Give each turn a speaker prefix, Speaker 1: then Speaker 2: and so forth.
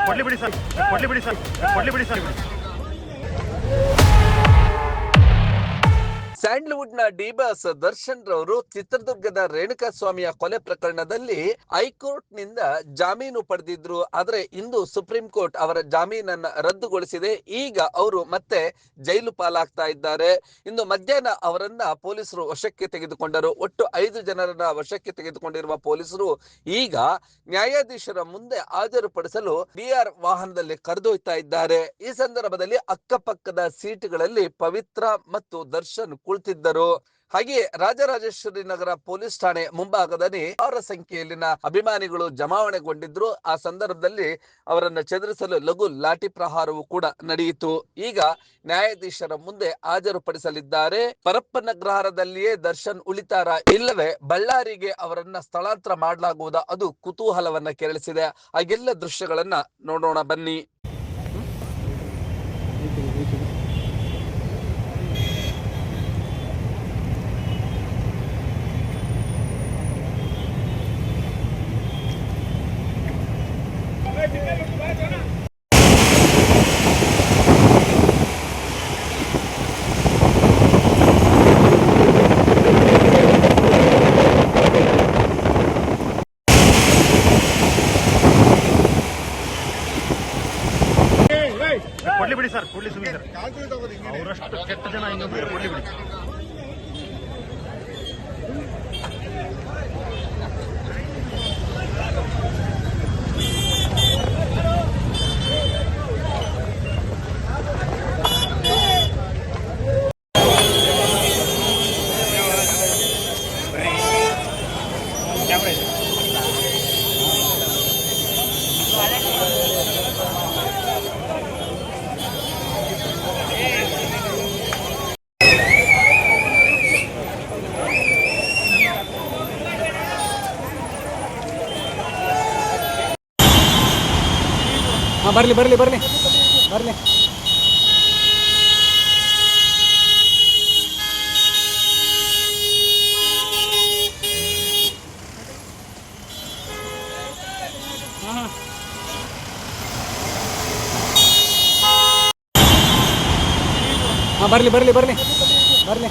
Speaker 1: ಕೊಡ್ಲಿ ಬಿಡಿ ಸರ್ ಕೊಡ್ಲಿ ಬಿಡಿ ಸರ್ ಕೊಡ್ಲಿ ಬಿಡಿ ಸರ್
Speaker 2: ಸ್ಯಾಂಡಲ್ವುಡ್ನ ಡಿಬಾಸ್ ದರ್ಶನ್ ರವರು ಚಿತ್ರದುರ್ಗದ ರೇಣುಕಾ ಸ್ವಾಮಿಯ ಕೊಲೆ ಪ್ರಕರಣದಲ್ಲಿ ಹೈಕೋರ್ಟ್ನಿಂದ ಜಾಮೀನು ಪಡೆದಿದ್ರು. ಆದ್ರೆ ಇಂದು ಸುಪ್ರೀಂ ಕೋರ್ಟ್ ಅವರ ಜಾಮೀನನ್ನ ರದ್ದುಗೊಳಿಸಿದೆ. ಈಗ ಅವರು ಮತ್ತೆ ಜೈಲು ಪಾಲಾಗ್ತಾ ಇದ್ದಾರೆ. ಇಂದು ಮಧ್ಯಾಹ್ನ ಅವರನ್ನ ಪೊಲೀಸರು ವಶಕ್ಕೆ ತೆಗೆದುಕೊಂಡರು. ಒಟ್ಟು ಐದು ಜನರನ್ನ ವಶಕ್ಕೆ ತೆಗೆದುಕೊಂಡಿರುವ ಪೊಲೀಸರು ಈಗ ನ್ಯಾಯಾಧೀಶರ ಮುಂದೆ ಹಾಜರುಪಡಿಸಲು ಬಿಆರ್ ವಾಹನದಲ್ಲಿ ಕರೆದೊಯ್ತಾ ಇದ್ದಾರೆ. ಈ ಸಂದರ್ಭದಲ್ಲಿ ಅಕ್ಕಪಕ್ಕದ ಸೀಟುಗಳಲ್ಲಿ ಪವಿತ್ರ ಮತ್ತು ದರ್ಶನ್ ಕುಳಿತಿದ್ದರು ಹಾಗೆ ರಾಜರಾಜೇಶ್ವರಿ ನಗರ ಪೊಲೀಸ್ ಠಾಣೆ ಮುಂಭಾಗದಲ್ಲಿ ಅವರ ಸಂಖ್ಯೆಯಲ್ಲಿನ ಅಭಿಮಾನಿಗಳು ಜಮಾವಣೆಗೊಂಡಿದ್ರು. ಆ ಸಂದರ್ಭದಲ್ಲಿ ಅವರನ್ನು ಚದುರಿಸಲು ಲಘು ಲಾಠಿ ಪ್ರಹಾರವು ಕೂಡ ನಡೆಯಿತು. ಈಗ ನ್ಯಾಯಾಧೀಶರ ಮುಂದೆ ಹಾಜರುಪಡಿಸಲಿದ್ದಾರೆ ಪರಪ್ಪನಗ್ರಹಾರದಲ್ಲಿಯೇ ದರ್ಶನ್ ಉಳಿತಾರ ಇಲ್ಲವೇ ಬಳ್ಳಾರಿಗೆ ಅವರನ್ನ ಸ್ಥಳಾಂತರ ಮಾಡಲಾಗುವುದ ಅದು ಕುತೂಹಲವನ್ನ ಕೆರಳಿಸಿದೆ. ಹಾಗೆಲ್ಲ ದೃಶ್ಯಗಳನ್ನ ನೋಡೋಣ ಬನ್ನಿ.
Speaker 1: ಕೊಡ್ಲಿ ಬಿಡಿ ಸರ್ ಕೊಡ್ಲಿ ಸುಮ್ಮನೆ ಸರ್. ಅವರಷ್ಟು ಕೆಟ್ಟ ಜನ ಇನ್ನೊಬ್ರು ಕೊಡ್ಲಿ ಬಿಡಿ.
Speaker 3: ಹಾಂ ಬರಲಿ ಬರಲಿ ಬರಲಿ ಬರಲಿ ಹಾಂ ಬರಲಿ ಬರಲಿ ಬರಲಿ ಬರಲಿ